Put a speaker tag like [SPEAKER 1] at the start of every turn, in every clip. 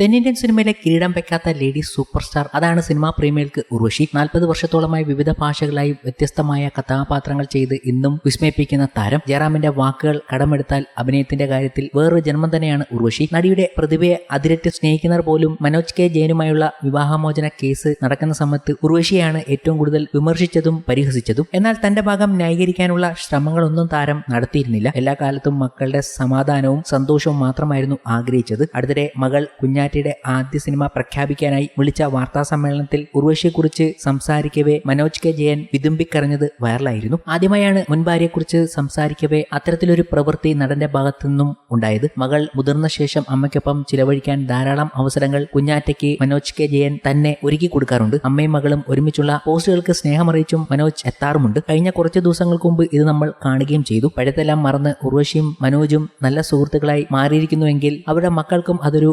[SPEAKER 1] തെന്നിന്ത്യൻ സിനിമയിലെ കിരീടം വെക്കാത്ത ലേഡി സൂപ്പർ സ്റ്റാർ അതാണ് സിനിമാ പ്രേമികൾക്ക് ഉർവശി. നാൽപ്പത് വർഷത്തോളമായി വിവിധ ഭാഷകളായി വ്യത്യസ്തമായ കഥാപാത്രങ്ങൾ ചെയ്ത് ഇന്നും വിസ്മയിപ്പിക്കുന്ന താരം. ജയറാമിന്റെ വാക്കുകൾ കടമെടുത്താൽ അഭിനയത്തിന്റെ കാര്യത്തിൽ വേറൊരു ജന്മം തന്നെയാണ് ഉർവശി. നടിയുടെ പ്രതിഭയെ അതിരറ്റ് സ്നേഹിക്കുന്നവർ പോലും മനോജ് കെ ജയനുമായുള്ള വിവാഹമോചന കേസ് നടക്കുന്ന സമയത്ത് ഉർവശിയാണ് ഏറ്റവും കൂടുതൽ വിമർശിച്ചതും പരിഹസിച്ചതും. എന്നാൽ തന്റെ ഭാഗം ന്യായീകരിക്കാനുള്ള ശ്രമങ്ങളൊന്നും താരം നടത്തിയിരുന്നില്ല. എല്ലാ കാലത്തും മക്കളുടെ സമാധാനവും സന്തോഷവും മാത്രമായിരുന്നു ആഗ്രഹിച്ചത്. അടുത്തിടെ മകൾ കുഞ്ഞാറ്റയുടെ ആദ്യ സിനിമ പ്രഖ്യാപിക്കാനായി വിളിച്ച വാർത്താ സമ്മേളനത്തിൽ ഉർവശിയെക്കുറിച്ച് സംസാരിക്കവേ മനോജ് കെ ജയൻ വിതുമ്പിക്കരഞ്ഞത് വൈറലായിരുന്നു. ആദ്യമായാണ് മുൻ ഭാര്യയെക്കുറിച്ച് സംസാരിക്കവേ അത്തരത്തിലൊരു പ്രവൃത്തി നടന്റെ ഭാഗത്തു നിന്നും ഉണ്ടായത്. മകൾ മുതിർന്ന ശേഷം അമ്മയ്ക്കൊപ്പം ചിലവഴിക്കാൻ ധാരാളം അവസരങ്ങൾ കുഞ്ഞാറ്റയ്ക്ക് മനോജ് കെ ജയൻ തന്നെ ഒരുക്കി കൊടുക്കാറുണ്ട്. അമ്മയും മകളും ഒരുമിച്ചുള്ള പോസ്റ്റുകൾക്ക് സ്നേഹമറിയിച്ചും മനോജ് എത്താറുമുണ്ട്. കഴിഞ്ഞ കുറച്ച് ദിവസങ്ങൾക്ക് മുമ്പ് ഇത് നമ്മൾ കാണുകയും ചെയ്തു. പഴയതെല്ലാം മറന്ന് ഉർവശിയും മനോജും നല്ല സുഹൃത്തുക്കളായി മാറിയിരിക്കുന്നുവെങ്കിൽ അവരുടെ മക്കൾക്കും അതൊരു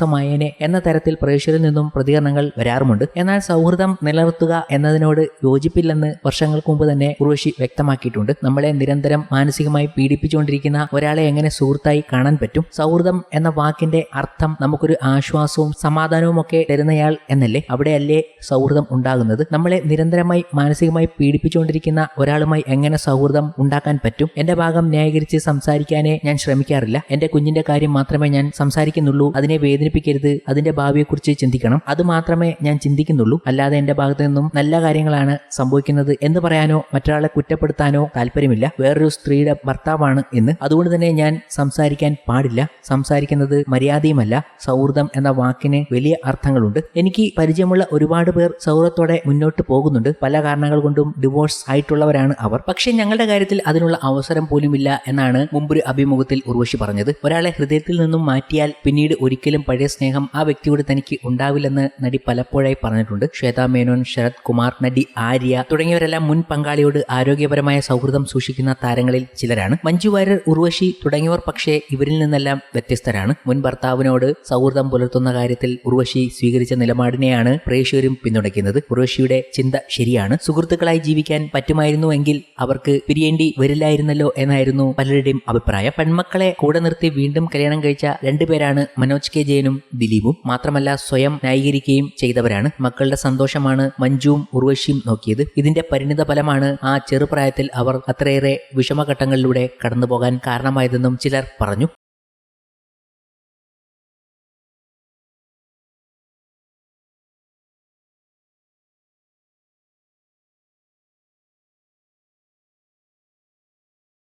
[SPEAKER 1] ആശ്വാസമായേനെ എന്ന തരത്തിൽ പ്രേക്ഷകരിൽ നിന്നും പ്രതികരണങ്ങൾ വരാറുമുണ്ട്. എന്നാൽ സൗഹൃദം നിലനിർത്തുക എന്നതിനോട് യോജിപ്പില്ലെന്ന് വർഷങ്ങൾക്ക് മുമ്പ് തന്നെ ഉർവശി വ്യക്തമാക്കിയിട്ടുണ്ട്. നമ്മളെ നിരന്തരം മാനസികമായി പീഡിപ്പിച്ചുകൊണ്ടിരിക്കുന്ന ഒരാളെ എങ്ങനെ സുഹൃത്തായി കാണാൻ പറ്റും? സൗഹൃദം എന്ന വാക്കിന്റെ അർത്ഥം നമുക്കൊരു ആശ്വാസവും സമാധാനവും ഒക്കെ തരുന്നയാൾ എന്നല്ലേ? അവിടെയല്ലേ സൗഹൃദം ഉണ്ടാകുന്നത്? നമ്മളെ നിരന്തരമായി മാനസികമായി പീഡിപ്പിച്ചുകൊണ്ടിരിക്കുന്ന ഒരാളുമായി എങ്ങനെ സൗഹൃദം ഉണ്ടാക്കാൻ പറ്റും? എന്റെ ഭാഗം ന്യായീകരിച്ച് സംസാരിക്കാനേ ഞാൻ ശ്രമിക്കാറില്ല. എന്റെ കുഞ്ഞിന്റെ കാര്യം മാത്രമേ ഞാൻ സംസാരിക്കുന്നുള്ളൂ. അതിനെ വേദനിപ്പിക്കരുത് അതിന്റെ ഭാവിയെക്കുറിച്ച് ചിന്തിക്കണം. അത് മാത്രമേ ഞാൻ ചിന്തിക്കുന്നുള്ളൂ. അല്ലാതെ എന്റെ ഭാഗത്തു നിന്നും നല്ല കാര്യങ്ങളാണ് സംഭവിക്കുന്നത് എന്ന് പറയാനോ മറ്റൊരാളെ കുറ്റപ്പെടുത്താനോ താല്പര്യമില്ല. വേറൊരു സ്ത്രീയുടെ ഭർത്താവാണ് എന്ന്. അതുകൊണ്ട് തന്നെ ഞാൻ സംസാരിക്കാൻ പാടില്ല. സംസാരിക്കുന്നത് മര്യാദയുമല്ല. സൗഹൃദം എന്ന വാക്കിന് വലിയ അർത്ഥങ്ങളുണ്ട്. എനിക്ക് പരിചയമുള്ള ഒരുപാട് പേർ സൗഹൃദത്തോടെ മുന്നോട്ട് പോകുന്നുണ്ട്. പല കാരണങ്ങൾ കൊണ്ടും ഡിവോഴ്സ് ആയിട്ടുള്ളവരാണ് അവർ. പക്ഷേ ഞങ്ങളുടെ കാര്യത്തിൽ അതിനുള്ള അവസരം പോലുമില്ല എന്നാണ് മുമ്പൊരു അഭിമുഖത്തിൽ ഉർവശി പറഞ്ഞത്. ഒരാളെ ഹൃദയത്തിൽ നിന്നും മാറ്റിയാൽ പിന്നീട് ഒരിക്കലും സ്നേഹം ആ വ്യക്തിയോട് തനിക്ക് ഉണ്ടാവില്ലെന്ന് നടി പലപ്പോഴായി പറഞ്ഞിട്ടുണ്ട്. ശ്വേതാ മേനോൻ ശരത് കുമാർ നടി ആര്യ തുടങ്ങിയവരെല്ലാം മുൻ പങ്കാളിയോട് ആരോഗ്യപരമായ സൗഹൃദം സൂക്ഷിക്കുന്ന താരങ്ങളിൽ ചിലരാണ്. മഞ്ജു വാര്യർ ഉർവശി തുടങ്ങിയവർ പക്ഷേ ഇവരിൽ നിന്നെല്ലാം വ്യത്യസ്തരാണ്. മുൻ ഭർത്താവിനോട് സൗഹൃദം പുലർത്തുന്ന കാര്യത്തിൽ ഉർവശി സ്വീകരിച്ച നിലപാടിനെയാണ് പ്രേക്ഷകരും പിന്തുണയ്ക്കുന്നത്. ഉർവശിയുടെ ചിന്ത ശരിയാണ്. സുഹൃത്തുക്കളായി ജീവിക്കാൻ പറ്റുമായിരുന്നുവെങ്കിൽ അവർക്ക് പിരിയേണ്ടി വരില്ലായിരുന്നല്ലോ എന്നായിരുന്നു പലരുടെയും അഭിപ്രായം. പെൺമക്കളെ കൂടെ നിർത്തി വീണ്ടും കല്യാണം കഴിച്ച രണ്ടുപേരാണ് മനോജ് കെ ജയനും ദിലീപും മാത്രമല്ല സ്വയം ന്യായീകരിക്കുകയും ചെയ്തവരാണ്. മക്കളുടെ സന്തോഷമാണ് മഞ്ജുവും ഉർവശിയും നോക്കിയത്. ഇതിന്റെ പരിണിത ഫലമാണ് ആ ചെറുപ്രായത്തിൽ അവർ അത്രയേറെ വിഷമഘട്ടങ്ങളിലൂടെ കടന്നുപോകാൻ കാരണമായതെന്നും ചിലർ പറഞ്ഞു.